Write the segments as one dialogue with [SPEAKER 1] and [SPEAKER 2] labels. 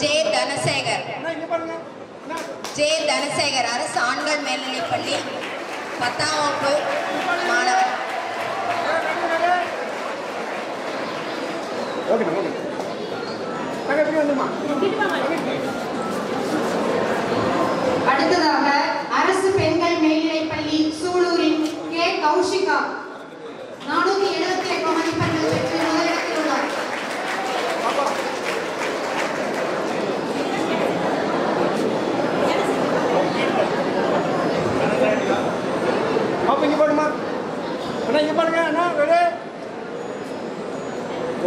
[SPEAKER 1] J Dhanasekar. J Dhanasekar அரசு ஆண்கள் மேல்நிலைப்பள்ளி பத்தாம் வகுப்பு மாணவர்.
[SPEAKER 2] அடுத்ததாக அரசு பெண்கள் மேல்நிலைப்பள்ளி சூலூரின் கே கௌஷிகா நானூத்தி எழுபத்தி எட்டு மதிப்பெண்கள் பெற்று முதலிடத்தில் உள்ளார்
[SPEAKER 3] பாருமா. அண்ணா இங்க பாருங்க அண்ணா ready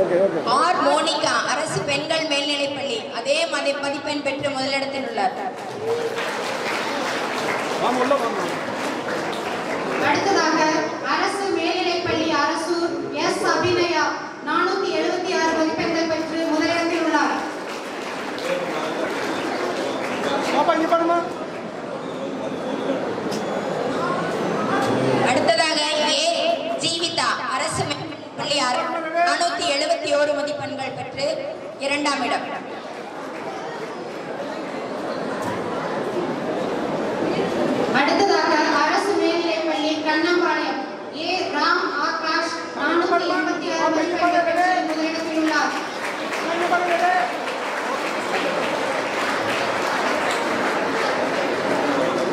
[SPEAKER 3] okay okay.
[SPEAKER 1] R Monica அரசு பெண்கள் மேல்நிலைப்பள்ளி. அதே மதி மதிப்பெண் பெற்று முதலிடத்தில் உள்ளார்.
[SPEAKER 2] அடுத்ததாக அரசு மேல்நிலைப்பள்ளி அரசூர் எஸ். அபிநயா நானூத்தி எழுபத்தி ஆறு மதிப்பெண்கள் பெற்று முதலிடத்தில் உள்ளார்.
[SPEAKER 3] பாப்பா இங்க பாருமா.
[SPEAKER 1] எழுபத்தி மதிப்பெண்கள் பெற்று இரண்டாம் இடம்
[SPEAKER 2] அடுத்ததாக அரசு மேல்நிலைப்பள்ளி கண்ணம்பாளையம் ஏ ராம் ஆகாஷ் நானூத்தி எண்பத்தி ஆறு மதிப்பெண்கள் பெற்று முதலிடத்தில் உள்ளார்
[SPEAKER 3] அண்ணா இங்க பாருங்க ரெடி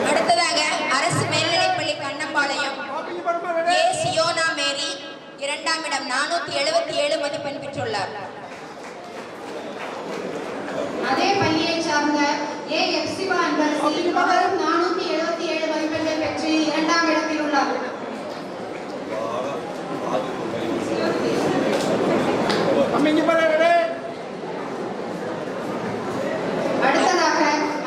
[SPEAKER 1] அடுத்ததாக அரசு மேல்நிலைப்பள்ளி கண்ணம்பாளையம்
[SPEAKER 3] பாப்பா இங்க பாருமா ரெடி
[SPEAKER 1] ஏ சியோனா மேரி இரண்டாம் இடம் நானூத்தி எழுபத்தி ஏழு மதிப்பெண் பெற்றுள்ளார்.
[SPEAKER 2] அதே பள்ளியை சார்ந்த ஏ எப்சிபா அன்பரசி அவரும் நானூத்தி எழுபத்தி ஏழு மதிப்பெண்கள் பெற்று இரண்டாம் இடத்தில் உள்ளார்
[SPEAKER 3] அம்மா இங்க பாருங்க ரெடி
[SPEAKER 2] அடுத்ததாக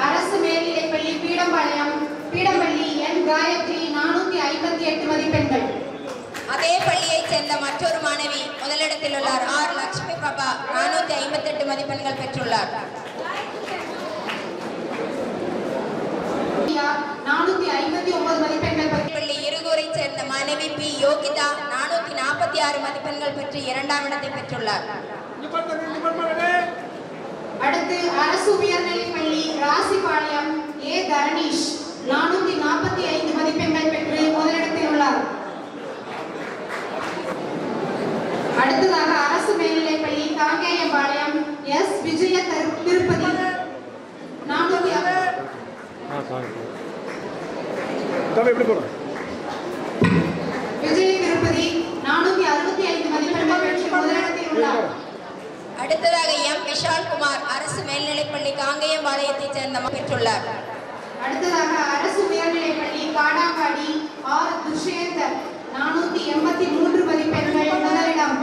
[SPEAKER 2] அரசு மேல்நிலைப்பள்ளி பீடம்பாளையம் பீடம்பள்ளி என் காயத்ரி நானூத்தி ஐம்பத்தி எட்டு மதிப்பெண்கள்
[SPEAKER 1] அதே பள்ளியைச் சேர்ந்த மற்றொரு மாணவி முதலிடத்தில் உள்ளார். ஆர். லட்சுமி பிரபா நானூத்தி ஐம்பத்தி எட்டு மதிப்பெண்கள் பெற்றுள்ளார் பள்ளி இருகூரைச் சேர்ந்த மாணவி பி. யோகிதா நானூத்தி நாற்பத்தி ஆறு மதிப்பெண்கள் பெற்று இரண்டாம் இடத்தை பெற்றுள்ளார்.
[SPEAKER 2] அடுத்து அரசு உயர்நிலைப்பள்ளி ராசிபாளையம் ஏ. தரணீஷ் நானூத்தி நாற்பத்தி ஐந்து மதிப்பெண்கள் பெற்று முதலிடத்தில் உள்ளார் அடுத்ததாக அரசு மேல்நிலைப்பள்ளி காங்கேயம்பாளையம் எஸ் விஜய திரு- திருப்பதி. நானூத்தி
[SPEAKER 3] தம்பி எப்படி போறோம்?
[SPEAKER 2] விஜய திருப்பதி நானூத்தி அறுபத்தி ஐந்து மதிப்பெண்கள் பெற்று முதலிடத்தில் உள்ளார்.
[SPEAKER 1] அடுத்ததாக எம். விஷால் குமார் அரசு மேல்நிலைப்பள்ளி காங்கேயம்பாளையத்தைச் சேர்ந்த பெற்றுள்ளார்.
[SPEAKER 2] அடுத்ததாக அரசு உயர்நிலைப்பள்ளி காடாங்காடி ஆர் துஷேந்தர் நானூத்தி எண்பத்தி மூன்று மதிப்பெண்கள் முதலிடம்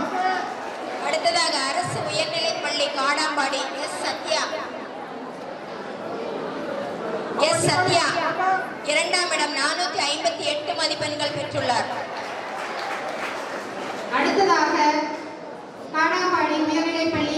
[SPEAKER 1] அடுத்ததாக அரசு உயர்நிலைப்பள்ளி காடாம்பாடி எஸ் சத்யா எஸ் சத்யா இரண்டாம் இடம் நானூத்தி ஐம்பத்தி எட்டு மதிப்பெண்கள் பெற்றுள்ளார்.
[SPEAKER 2] அடுத்ததாக காடாம்பாடி உயர்நிலைப்பள்ளி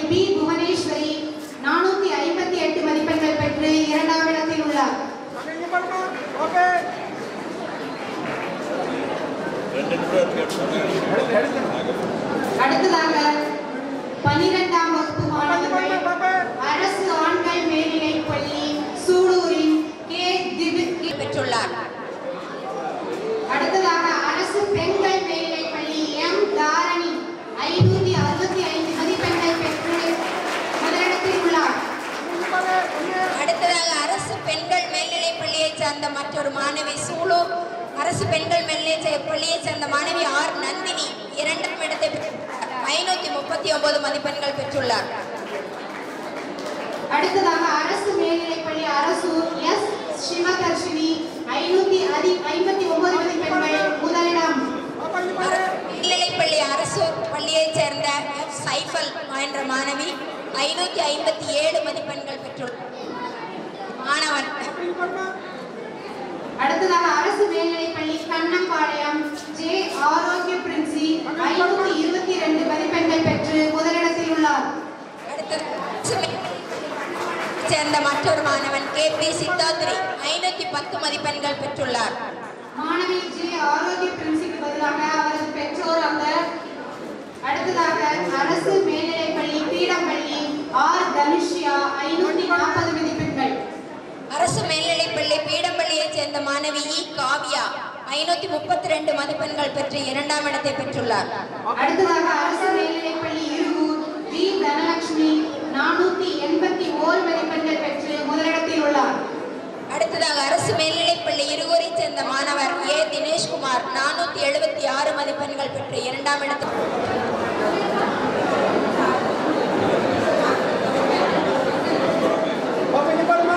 [SPEAKER 1] மற்றொரு மாணவி சூலூர் அரசு பெண்கள் மேல்நிலைப் பள்ளியைச் சேர்ந்த மாணவி ஆர் நந்தினி. இரண்டாம் இடத்தை ஐநூத்தி முப்பத்தி ஒன்பது மதிப்பெண்கள் பெற்றுள்ளார்.
[SPEAKER 2] அடுத்ததாக அரசு மேல்நிலைப் பள்ளி அரசூர் எஸ். சிவதர்ஷினி. ஐநூத்தி அதி ஐம்பத்தி ஒன்பது மதிப்பெண்கள் முதலிடம்.
[SPEAKER 1] மேல்நிலைப்பள்ளி அரசு பள்ளியைச் சேர்ந்த சைஃபல் என்ற மாணவி ஐநூத்தி ஐம்பத்தி ஏழு மதிப்பெண்கள் பெற்றுள்ளார் மாணவன்.
[SPEAKER 2] அடுத்ததாக அரசு மேல்நிலை பள்ளி கண்ணம்பாளையம் ஜே ஆரோக்கிய பிரின்சி ஐநூத்தி இருபத்தி ரெண்டு மதிப்பெண்கள் பெற்று முதலிடத்தில் உள்ளார்.
[SPEAKER 1] சேர்ந்த மற்றொரு மாணவன் கே பி சித்தாத்ரி ஐநூத்தி பத்து மதிப்பெண்கள் பெற்றுள்ளார்
[SPEAKER 2] மாணவி ஜே ஆரோக்கிய பிரின்சிக்கு பதிலாக அவரது பெற்றோர் அந்த அடுத்ததாக அரசு மேல்நிலைப்பள்ளி பீடம்பள்ளி ஆர் தனுஷ்யா ஐநூத்தி
[SPEAKER 1] காவியா ஐநூத்தி முப்பத்தி ரெண்டு மதிப்பெண்கள் பெற்று இரண்டாம் இடத்தை பெற்றுள்ளார்.
[SPEAKER 2] அடுத்ததாக அரசு மேல்நிலைப்பள்ளி இருகூர் ஜி தனலட்சுமி நானூத்தி எண்பத்தி ஓர் மதிப்பெண்கள் பெற்று முதலிடத்தில் உள்ளார்.
[SPEAKER 1] அடுத்ததாக அரசு மேல்நிலைப்பள்ளி இருகூரை சேர்ந்த மாணவர் ஏ தினேஷ்குமார் நானூத்தி எழுபத்தி ஆறு மதிப்பெண்கள் பெற்று இரண்டாம் இடத்தில்
[SPEAKER 3] பாப்பா